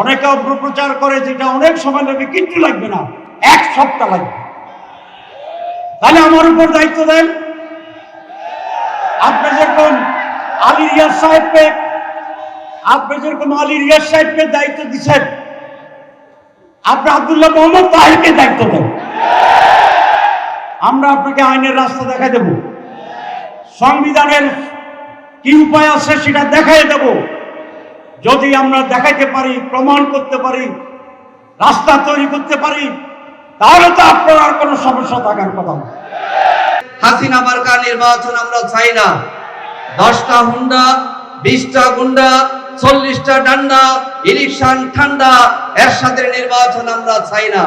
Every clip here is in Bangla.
অনেকে অপপ্রচার করে যেটা অনেক সময় লাগবে কিচ্ছু লাগবে না। এক সপ্তাহ লাগবে। তাহলে আমার উপর দায়িত্ব দেন। আপনি যেরকম আলী রিয়াজ সাহেবকে, আপনি যেরকম আলী রিয়াজ সাহেবকে দায়িত্ব দিচ্ছেন, আপনি আব্দুল্লাহ মোহাম্মদ তাহিরকে দায়িত্ব দেন। আমরা আপনাকে আইনের রাস্তা দেখাই দেব। সংবিধানের কি উপায় আছে সেটা দেখাই দেব। যদি আমরা দেখাইতে পারি প্রমাণ করতে পারি রাস্তা তৈরি করতে পারি তাহলে তো আপনার কোনো সমস্যা থাকার কথা না। হাসিনা মার্কা নির্বাচন আমরা চাই না। দশটা হুন্ডা বিশটা গুন্ডা চল্লিশটা ডান্ডা ইলেকশন ঠান্ডা এর সাথে নির্বাচন আমরা চাই না।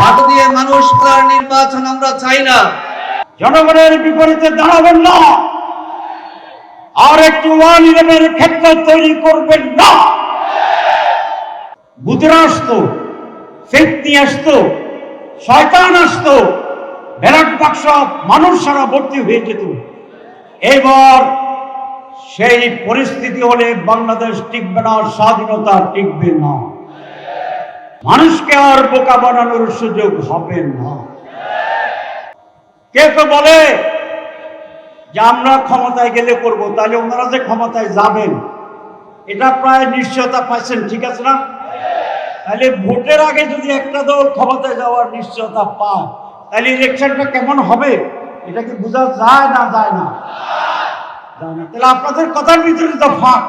হাত দিয়ে মানুষ নির্বাচন আমরা চাই না। জনগণের বিপরীতে দাঁড়াবেন না। আর একটু ওয়ান ইলেভেনের ক্ষেত্র তৈরি করবেন না। বুধের আসতো ফেতনি আসতো, শয়তান আসতো, ব্যালট বাক্স মানুষ সারা ভর্তি হয়ে যেত। এবার সেই পরিস্থিতি হলে বাংলাদেশ টিকবে না, স্বাধীনতা টিকবে না। মানুষকে আর বোকা বানানোর সুযোগ হবে না। কে তো বলে যে আমরা ক্ষমতায় গেলে করব, তাহলে ওনারা যে ক্ষমতায় যাবেন, এটা প্রায় নিশ্চয়তা পাইছেন ঠিক আছে না? তাহলে ভোটের আগে যদি একটা দল ক্ষমতায় যাওয়ার নিশ্চয়তা পায়, তাহলে ইলেকশনটা কেমন হবে? এটা কি বোঝা যায় না যায় না? যায় না। তাহলে আপনাদের কথার ভিতরে তো ফাঁক।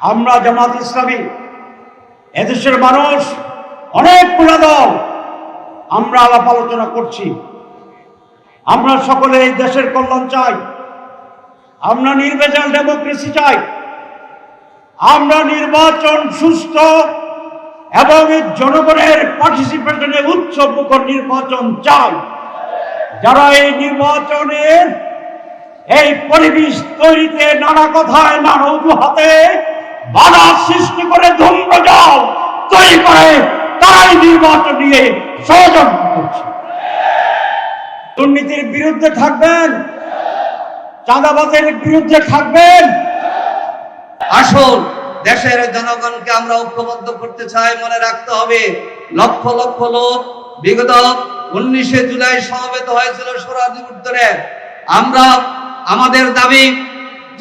আমরা জামাত ইসলামী, এদেশের মানুষ অনেকগুলো দল আমরা আলাপ আলোচনা করছি। আমরা সকলে এই দেশের কল্যাণ চাই। আমরা নির্বাচন ডেমোক্রেসি চাই। আমরা নির্বাচন সুস্থ এবং জনগণের পার্টিসিপেশনে উৎসব মুখর নির্বাচন চাই। যারা এই নির্বাচনের এই পরিবেশ তৈরিতে নানা কথায় নানা অজুহাতে বাধা সৃষ্টি করে ধূম্রজাল তৈরি করে, তারাই নির্বাচন নিয়ে ষড়যন্ত্র করছে। দুর্নীতির বিরুদ্ধে থাকবেন। চাঁদাবাজের বিরুদ্ধে থাকবেন। আসুন, দেশের জনগণকে আমরা ঐক্যবদ্ধ করতে চাই, মনে রাখতে হবে, লক্ষ লক্ষ লোক বিগত উনিশে জুলাই সমবেত হয়েছিল সোরাদি উত্তরে আমরা, আমাদের দাবি,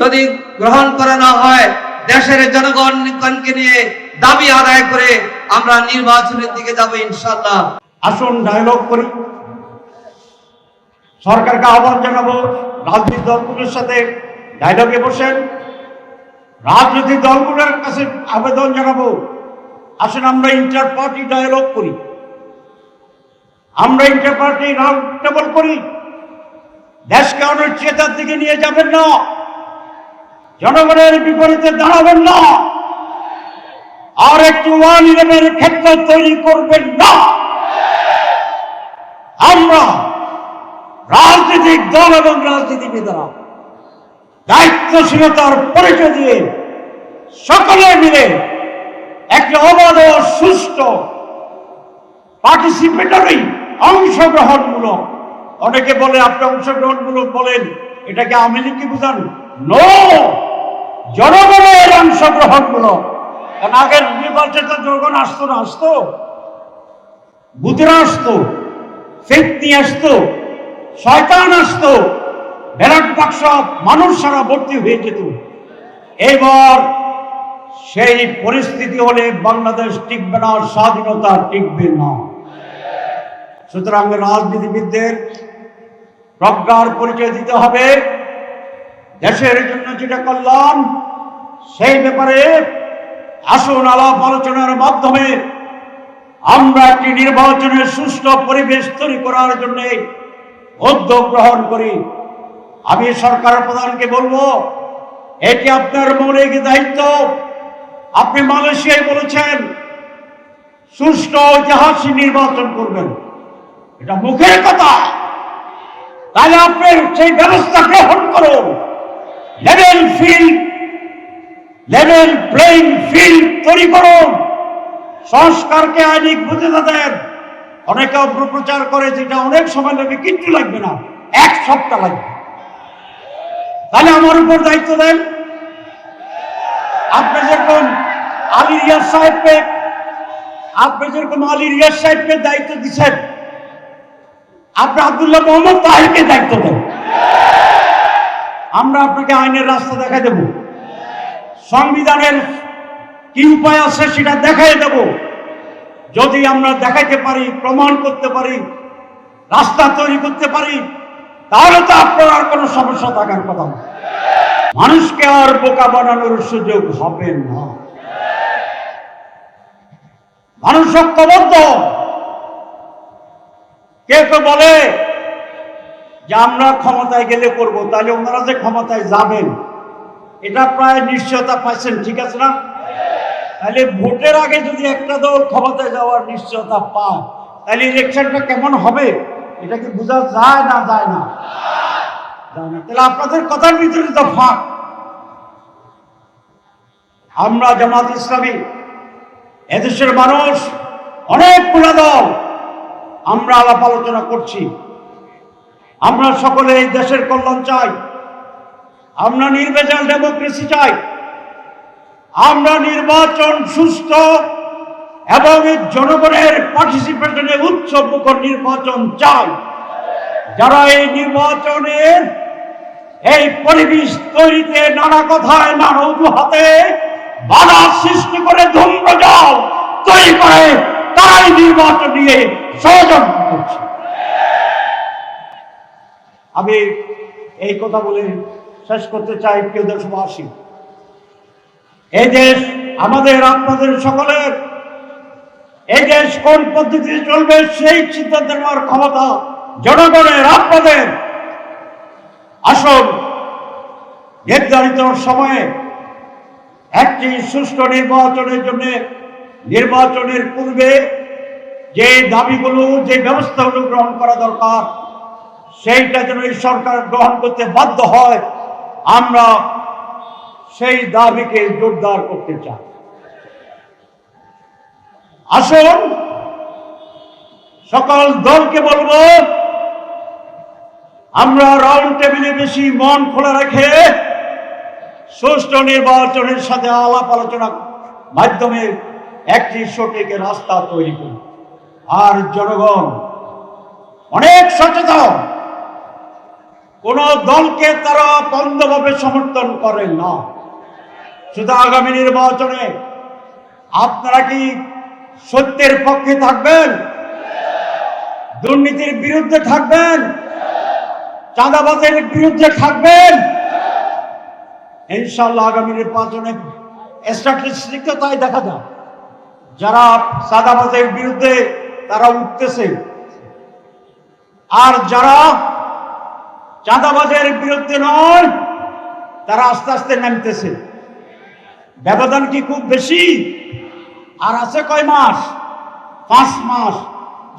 যদি গ্রহণ করা না হয়, দেশের জনগণকে নিয়ে দাবি আদায় করে আমরা নির্বাচনের দিকে যাব ইনশাল্লাহ আসুন ডায়লগ করি। সরকারকে আহ্বান জানাব, রাজনৈতিক দলগুলোর সাথে ডায়লগে বসেন। রাজনৈতিক দলগুলোর কাছে আবেদন জানাব, আসুন আমরা ইন্টার পার্টি ডায়লগ করি। আমরা ইন্টার পার্টি রাউন্ড টেবল করি। দেশকে অনিশ্চয়তার দিকে নিয়ে যাবেন না। জনগণের বিপরীতে দাঁড়াবেন না। আর একটু ওয়ান ইলেভেনের ক্ষেত্র তৈরি করবেন না আমরা রাজনৈতিক দল এবং রাজনীতিবিদরা দায়িত্বশীলতার পরিচয় দিয়ে সকলে মিলে একটি অবাধ সুষ্ঠু পার্টিসিপেটরি অংশগ্রহণমূলক, অনেকে বলে আপনি অংশগ্রহণমূলক বলেন, এটাকে আমি লিখে বুঝান? নো জনগণের অংশগ্রহণমূলক। কারণ আগের নির্বাচনে জনগণ আসতো না, আসতো। বুধেরা আসতো ফেতনি আসতো। শয়তান আসতো ব্যালট বাক্স মানুষ সারা ভর্তি হয়ে যেত। এবার সেই পরিস্থিতি হলে বাংলাদেশ টিকবে না, স্বাধীনতা টিকবে না। সুতরাং রাজনীতিবিদদের প্রজ্ঞার পরিচয় দিতে হবে। দেশের জন্য যেটা করলাম, সেই ব্যাপারে আসুন আলাপ আলোচনার মাধ্যমে আমরা একটি নির্বাচনের সুষ্ঠু পরিবেশ তৈরি করার জন্য উদ্যোগ গ্রহণ করি। আমি সরকার প্রধানকে বলব, এটি আপনার মৌলিক দায়িত্ব। আপনি মালয়েশিয়ায় বলেছেন, সুষ্ঠু ঐতিহাসিক নির্বাচন করবেন। এটা মুখের কথা। তাহলে আপনি সেই ব্যবস্থা গ্রহণ করুন। Level field level playing field তৈরি করুন। সংস্কারকে আইনিক বুঝতে দেন। অনেকে অপপ্রচার করে যেটা অনেক সময় লাগবে কিচ্ছু লাগবে না। এক সপ্তাহ লাগবে। তাহলে আমার উপর দায়িত্ব দেন। আপনি যেরকম আলী রিয়াজ সাহেবকে, আপনি যেরকম আলী রিয়াজ সাহেবকে দায়িত্ব দিচ্ছেন, আপনি আব্দুল্লাহ মোহাম্মদ তাহিরকে দায়িত্ব দেন। আমরা আপনাকে আইনের রাস্তা দেখাই দেব। সংবিধানের কি উপায় আছে সেটা দেখাই দেব। যদি আমরা দেখাইতে পারি, প্রমাণ করতে পারি, রাস্তা তৈরি করতে পারি, তাহলে তো আপনার কোনো সমস্যা থাকার কথা মানুষকে আর বোকা বানানোর সুযোগ হবে না। মানুষ ঐক্যবদ্ধ। কে কে বলে যে আমরা ক্ষমতায় গেলে করব, তাহলে ওনারা যে ক্ষমতায় যাবেন, এটা প্রায় নিশ্চয়তা পাচ্ছেন ঠিক আছে না? তাহলে ভোটের আগে যদি একটা দল ক্ষমতায় যাওয়ার নিশ্চয়তা পায়, তাহলে ইলেকশনটা কেমন হবে? এটা কি বোঝা যায় না যায় না? যায় না। তাহলে আপনাদের কথার ভিতরে তো ফাঁক। আমরা জামাত ইসলামী, এদেশের মানুষ অনেকগুলো দল, আমরা আলাপ আলোচনা করছি। আমরা সকলে এই দেশের কল্যাণ চাই। আমরা নির্বাচন ডেমোক্রেসি চাই। আমরা নির্বাচন সুস্থ এবং জনগণের পার্টিসিপেশনে উচ্চ মুখর নির্বাচন চাই। যারা এই নির্বাচনের এই পরিবেশ তৈরিতে নানা কথায় নানা অজুহাতে বাধা সৃষ্টি করে ধূম্রজল তৈরি করে, তারাই নির্বাচন নিয়ে ষড়যন্ত্র করছে। আমি এই কথা বলে শেষ করতে চাই, প্রিয় দেশবাসী এই দেশ আমাদের আপনাদের সকলের। এই দেশ কোন পদ্ধতিতে চলবে সেই সিদ্ধান্ত নেওয়ার ক্ষমতা জনগণের, আপনাদের। আসল নির্ধারিত সময়ে একটি সুষ্ঠু নির্বাচনের জন্য নির্বাচনের পূর্বে যে দাবিগুলো, যে ব্যবস্থাগুলো গ্রহণ করা দরকার, সেইটা যেন এই সরকার গ্রহণ করতে বাধ্য হয়। আমরা সেই দাবিকে জোরদার করতে চাই আসুন, সকল দলকে বলব, আমরা রাউন্ড টেবিলে বেশি মন খোলা রেখে সুষ্ঠু নির্বাচনের সাথে আলাপ আলোচনা মাধ্যমে একটি সঠিক রাস্তা তৈরি করি আর জনগণ, অনেক সচেতন। কোন দলকে তারা বন্ধভাবে সমর্থন করে না। শুধু আগামী নির্বাচনে আপনারা কি সত্যের পক্ষে থাকবেন? দুর্নীতির বিরুদ্ধে থাকবেন? চাঁদাবাজের বিরুদ্ধে থাকবেন? ইনশাল্লাহ আগামী নির্বাচনে তাই দেখা যায় যারা চাঁদাবাজের বিরুদ্ধে তারা উঠতেছে, আর যারা চাঁদাবাজের বিরুদ্ধে নয়, তারা আস্তে আস্তে নামতেছে। ব্যবধান কি খুব বেশি? আর আছে কয় মাস? পাঁচ মাস।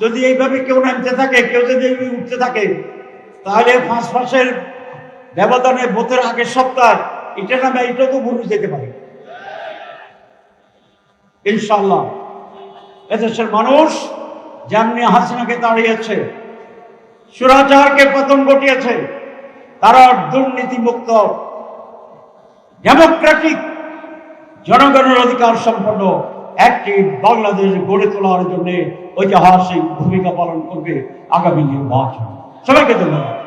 যদি এইভাবে কেউ নামতে থাকে, কেউ যদি উঠতে থাকে, তাহলে পাঁচ মাসের ব্যবধানে ভোটের আগের সপ্তাহ, এটা নামে এটা তো ভুল যেতে পারে। ইনশাল্লাহ এদেশের মানুষ যেমনি হাসিনাকে দাঁড়িয়েছে সুরাচারকে পতন ঘটিয়েছে, তারা দুর্নীতিমুক্ত, ডেমোক্রেটিক জনগণের অধিকার সম্পন্ন একটি বাংলাদেশ গড়ে তোলার জন্য ঐতিহাসিক ভূমিকা পালন করবে আগামী নির্বাচন। সবাইকে ধন্যবাদ।